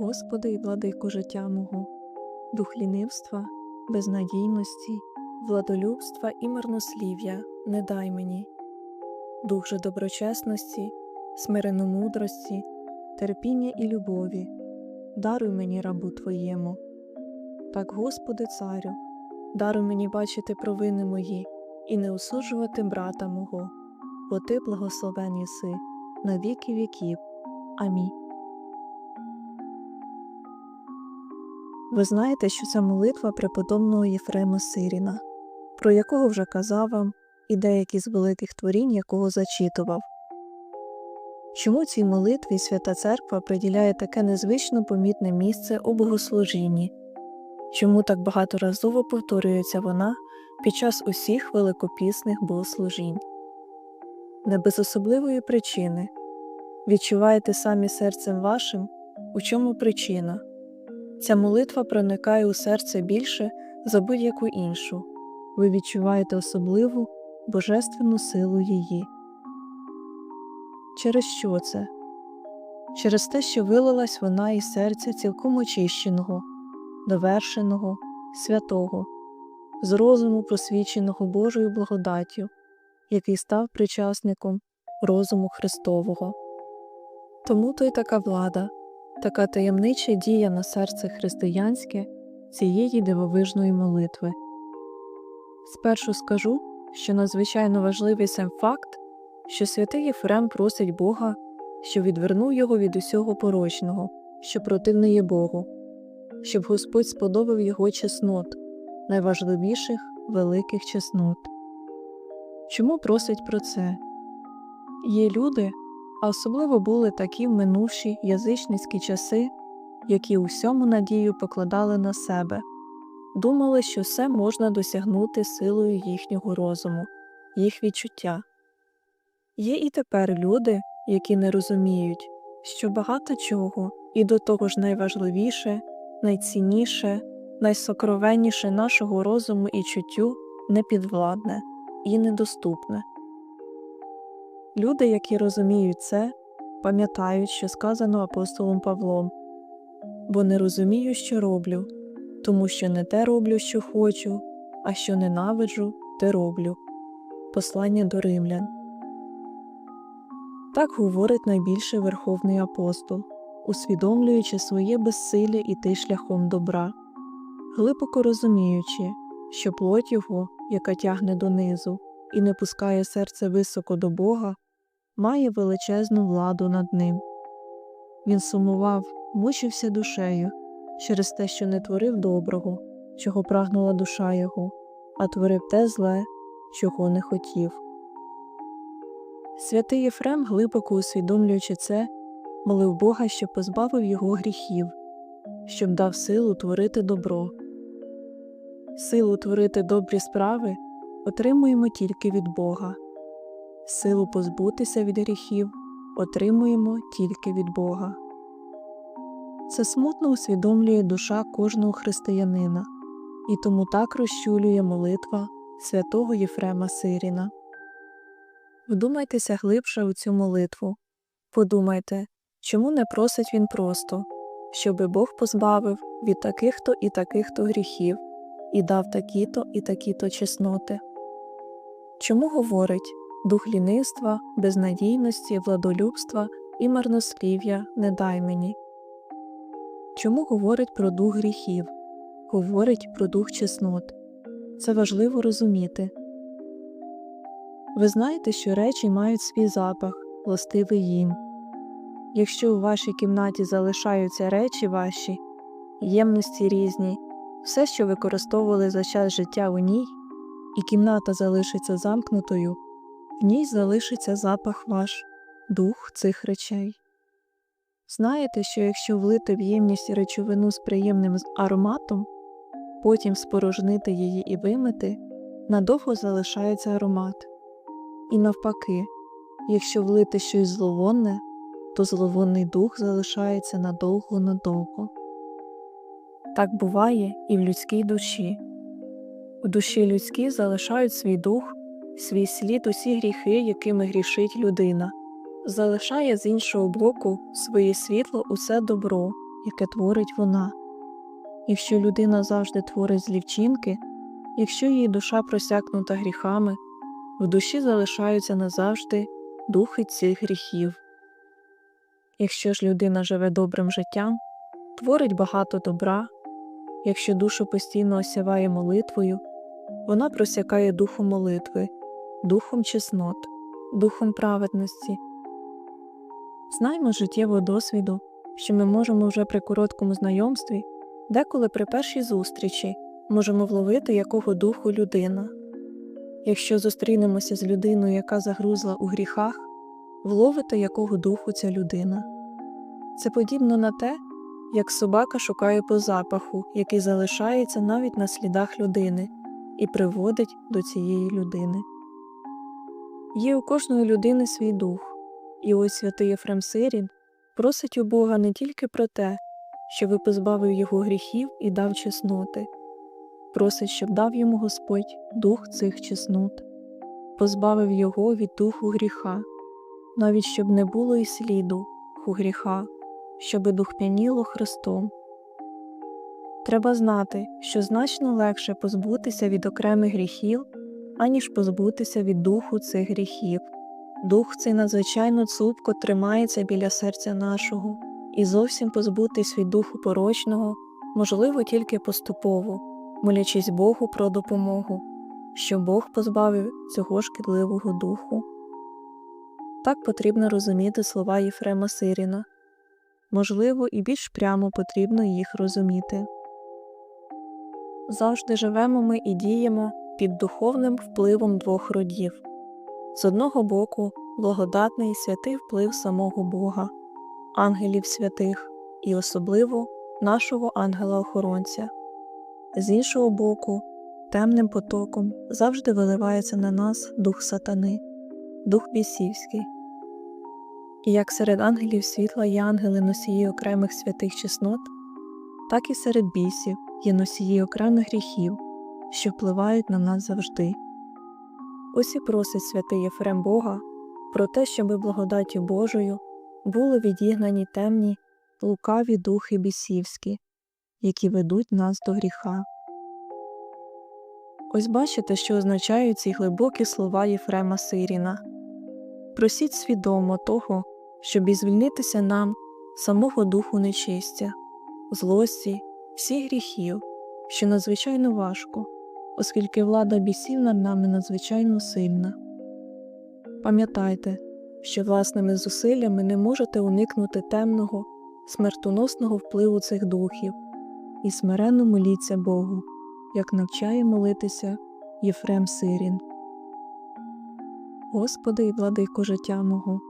Господи і владико життя мого, дух лінивства, безнадійності, владолюбства і марнослів'я не дай мені, дух же доброчесності, смиренномудрості, терпіння і любові, даруй мені рабу Твоєму. Так, Господи, Царю, даруй мені бачити провини мої і не осуджувати брата мого, бо Ти благословен єси на віки віків. Амінь. Ви знаєте, що це молитва преподобного Єфрема Сиріна, про якого вже казав вам і деякі з великих творінь, якого зачитував. Чому цій молитві Свята Церква приділяє таке незвично помітне місце у богослужінні? Чому так багаторазово повторюється вона під час усіх великопісних богослужінь? Не без особливої причини. Відчуваєте самі серцем вашим, у чому причина? Ця молитва проникає у серце більше за будь-яку іншу. Ви відчуваєте особливу божественну силу її. Через що це? Через те, що вилилась вона із серця цілком очищеного, довершеного, святого, з розуму просвіченого Божою благодаттю, який став причасником розуму Христового. Тому то й така влада, така таємнича дія на серце християнське цієї дивовижної молитви. Спершу скажу, що надзвичайно важливий сам факт, що святий Єфрем просить Бога, що відвернув його від усього порочного, що противне є Богу, щоб Господь сподобав його чеснот, найважливіших великих чеснот. Чому просить про це? Є люди, а особливо були такі минувші язичницькі часи, які усьому надію покладали на себе, думали, що все можна досягнути силою їхнього розуму, їх відчуття. Є і тепер люди, які не розуміють, що багато чого, і до того ж найважливіше, найцінніше, найсокровенніше нашого розуму і чуттю непідвладне і недоступне. Люди, які розуміють це, пам'ятають, що сказано апостолом Павлом бо не розумію, що роблю, тому що не те роблю, що хочу, а що ненавиджу, те роблю. Послання до римлян. Так говорить найбільший верховний апостол, усвідомлюючи своє безсилля іти шляхом добра, глибоко розуміючи, що плоть його, яка тягне донизу і не пускає серце високо до Бога, має величезну владу над ним. Він сумував, мучився душею через те, що не творив доброго, чого прагнула душа його, а творив те зле, чого не хотів. Святий Єфрем, глибоко усвідомлюючи це, молив Бога, щоб позбавив його гріхів, щоб дав силу творити добро. Силу творити добрі справи отримуємо тільки від Бога, силу позбутися від гріхів отримуємо тільки від Бога. Це смутно усвідомлює душа кожного християнина, і тому так розчулює молитва святого Єфрема Сиріна. Вдумайтеся глибше у цю молитву. Подумайте, чому не просить він просто, щоби Бог позбавив від таких-то і таких-то гріхів і дав такі-то і такі-то чесноти. Чому говорить дух лінивства, безнадійності, владолюбства і марнослів'я не дай мені? Чому говорить про дух гріхів, говорить про дух чеснот? Це важливо розуміти. Ви знаєте, що речі мають свій запах, властивий їм. Якщо у вашій кімнаті залишаються речі ваші, ємності різні, все, що використовували за час життя у ній, і кімната залишиться замкнутою, в ній залишиться запах ваш, дух цих речей. Знаєте, що якщо влити в ємність речовину з приємним ароматом, потім спорожнити її і вимити, надовго залишається аромат. І навпаки, якщо влити щось зловонне, то зловонний дух залишається надовго надовго. Так буває і в людській душі. У душі людській залишають свій дух, свій слід усі гріхи, якими грішить людина залишає з іншого боку своє світло усе добро, яке творить вона. Якщо людина завжди творить злі вчинки, якщо її душа просякнута гріхами, в душі залишаються назавжди духи цих гріхів. Якщо ж людина живе добрим життям, творить багато добра, якщо душу постійно осяває молитвою, вона просякає духом молитви, духом чеснот, духом праведності. Знаймо життєвого досвіду, що ми можемо вже при короткому знайомстві, деколи при першій зустрічі можемо вловити якого духу людина. Якщо зустрінемося з людиною, яка загрузла у гріхах, вловите, якого духу ця людина. Це подібно на те, як собака шукає по запаху, який залишається навіть на слідах людини, і приводить до цієї людини. Є у кожної людини свій дух, і ось святий Єфрем Сирін просить у Бога не тільки про те, щоб позбавив його гріхів і дав чесноти, просить, щоб дав йому Господь дух цих чеснот, позбавив його від духу гріха, навіть щоб не було і сліду у гріха, щоби дух п'яніло Христом. Треба знати, що значно легше позбутися від окремих гріхів, аніж позбутися від духу цих гріхів. Дух цей надзвичайно цупко тримається біля серця нашого, і зовсім позбутись від духу порочного можливо тільки поступово, молячись Богу про допомогу, що Бог позбавив цього шкідливого духу. Так потрібно розуміти слова Єфрема Сиріна. Можливо, і більш прямо потрібно їх розуміти. Завжди живемо ми і діємо під духовним впливом двох родів. З одного боку, благодатний і святий вплив самого Бога, ангелів святих і особливо нашого ангела-охоронця, з іншого боку, темним потоком завжди виливається на нас дух сатани, дух бісівський. І як серед ангелів світла є ангели носії окремих святих чеснот, так і серед бісів є носії окремих гріхів, що впливають на нас завжди. Ось і просить святий Єфрем Бога про те, щоби благодаттю Божою були відігнані темні, лукаві духи бісівські, які ведуть нас до гріха. Ось бачите, що означають ці глибокі слова Єфрема Сиріна. Просіть свідомо того, щоб і звільнитися нам самого духу нечистя, злості, всіх гріхів, що надзвичайно важко, оскільки влада бісів над нами надзвичайно сильна. Пам'ятайте, що власними зусиллями не можете уникнути темного, смертоносного впливу цих духів, і смиренно моліться Богу, як навчає молитися Єфрем Сирін. Господи і владико життя мого,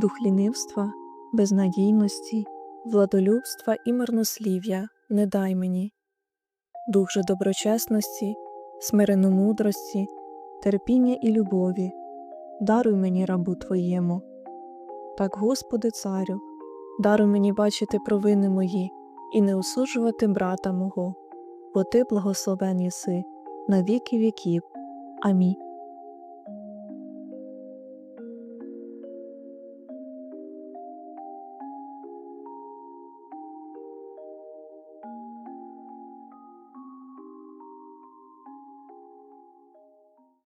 дух лінивства, безнадійності, владолюбства і марнослів'я не дай мені, дух же доброчесності, смиренномудрості, терпіння і любові, даруй мені рабу Твоєму. Так, Господи, Царю, даруй мені бачити провини мої і не осуджувати брата мого, бо Ти благословен єси на віки віків. Амінь.